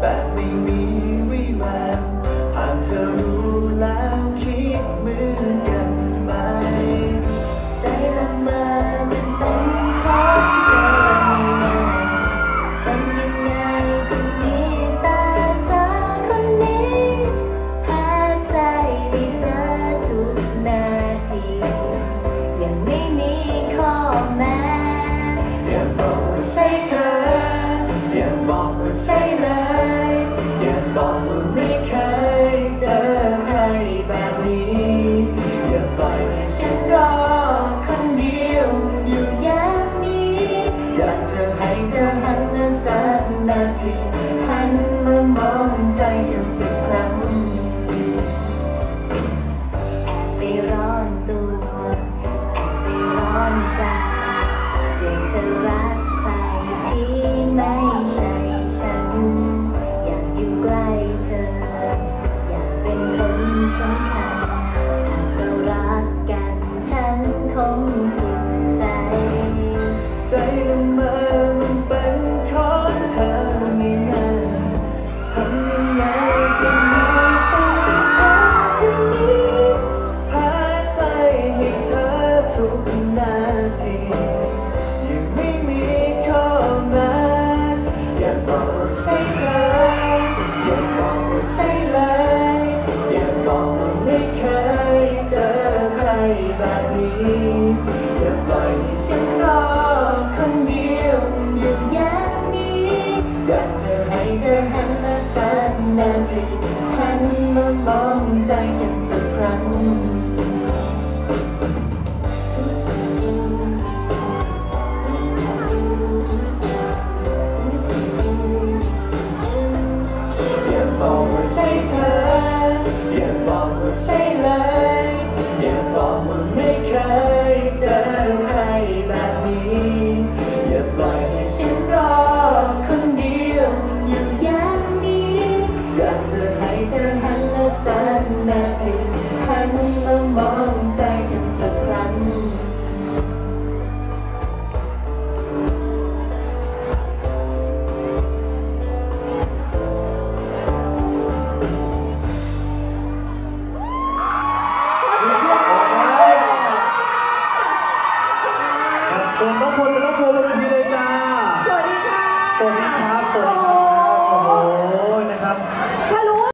badly mean มื่อมองใจฉันสักครั้งไปร้อนตัวไปร้อนใจเรื่องเธอรักใครที่ไม่ใช่ฉัน อยากอยู่ใกล้เธอ อยากเป็นคนสำคัญหากเรารักกันฉันคง ใช่เลยอย่าบอกว่าไม่เคยเจอใครแบบนี้อย่าปล่อยให้ฉันรอ 忘不起来